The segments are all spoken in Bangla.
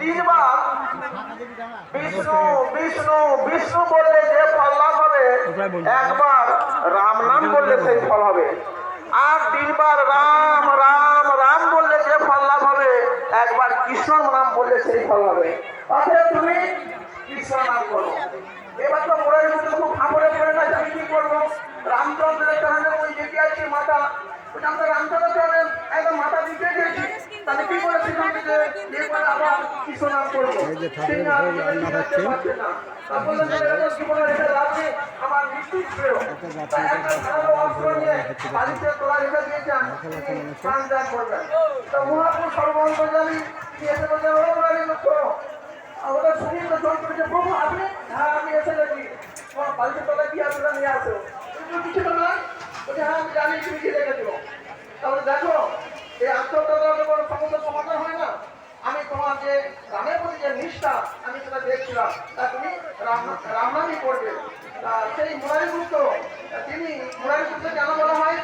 তিনবার বিষ্ণু বিষ্ণু বিষ্ণু বললে যে ফল লাভ হবে একবার রাম নাম বললে সেই ফল হবে। আর তিনবার রাম রাম রাম বললে যে ফল লাভ হবে একবার কৃষ্ণ নাম বললে সেই ফল হবে। অতএব তুমি কৃষ্ণ নাম করো। এবার তো মোড়ের মধ্যে খুব ফাঁপড়ে পড়ে আমি কি করব? তাহলে কি করে আবার করব যে সেই নাম ঘরে রান্না দিতে হচ্ছে। পারছে না। তারপর বললেন, "এরকম জীবনে রেখে লাভ নেই, আমার মৃত্যু শ্রেয়।" তা একটা ধারালো অস্ত্র নিয়ে বাড়িতে তোলা রেখে দিয়েছেন, তিনি প্রাণ ত্যাগ করবেন। তো মহাপুরুষ সর্বন্তর্যামী, তিনি এসে বললেন, "ও মুরারি মুক্ত, ওদের শরীর তো জল করেছে প্রভু আপনি? হ্যাঁ আমি এসে গেছি তোমার বাড়িতে তলায় দিয়ে আসলে নিয়ে আসো? কিন্তু কিছু তো নয়। বলছে হ্যাঁ আমি জানি তুমি কি রেখেছিল তাহলে দেখো এই আত্মহত্যার কোনো সমস্যার সমাধান হয় না আমি তোমার যে রামের প্রতি যে নিষ্ঠা আমি রামনামই করবে সেই মুরারি গুপ্ত তিনি মুরারি গুপ্ত কেন বলা হয়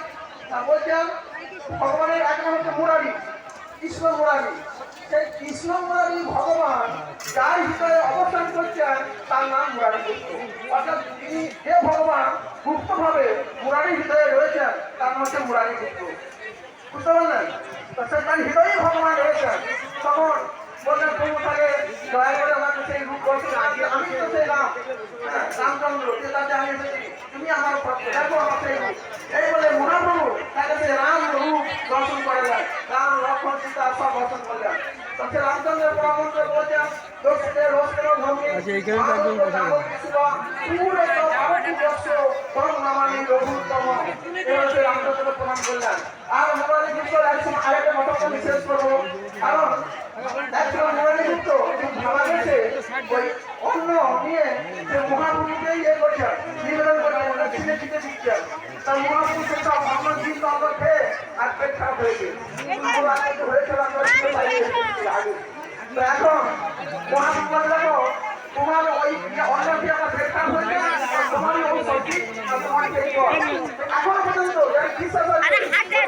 বলছেন ভগবানের এক নাম হচ্ছে মুরারি কৃষ্ণ মুরারি সেই কৃষ্ণ মুরারি ভগবান যার ভিতরে অবস্থান করছেন তার নাম মুরারি গুপ্ত অর্থাৎ তিনি যে ভগবান গুপ্তভাবে মুরারির ভিতরে রয়েছেন তার নাম হচ্ছে গুপ্ত বুঝতে পারলেন তার হৃদয়ে ভগবান রয়েছেন তখন বললেন প্রভু তাহলে দয়া করে আমাকে না দিয়ে আমি তো হ্যাঁ, রামচন্দ্র তাকে আমি তুমি আমার দেখো রূপ এই বলে মহাপ্রভু তাকে সেই রাম রূপ দর্শন করে দেয় রাম লক্ষ্মণ সীতা সব দর্শন করলেন তো সে রামচন্দ্রের পরামর্শ বলছেন দোষে রোষের বলো। পুরে রামচন্দ্র প্রণাম আর ওই অন্য নিয়ে মহাপুরুষকে ইয়ে করছে, নিবেদন করে ছিঁড়ে ছিঁড়ে শিখছে তার মহাপুরুষের সব আমার দিন আমরা খেয়ে আর পেট খারাপ হয়েছে তো এখন মহাপুরুষ তোমার ওই যে অন্যটি আমার পেট খারাপ হয়েছে আর তোমারই ওই সবজি আর তোমার পেট জল এখনও পর্যন্ত যারা বিশ্বাস আছে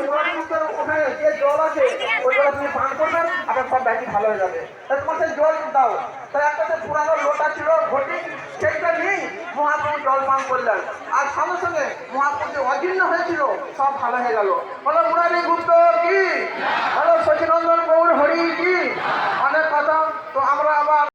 মহাপুরুষের ওখানে যে জল আছে। ওই জল তুমি পান করবেন আপনার সব ব্যাধি ভালো হয়ে যাবে। তাই তোমার সেই জল দাও। তাই একটা পুরানো লোটা ছিল ঘটি সেইটা নিয়েই মহাপ্রভু জল পান করলেন। আর সঙ্গে সঙ্গে মহাপ্রভু যে অজীর্ণ হয়েছিল সব ভালো হয়ে গেল। বলো মুরারি গুপ্ত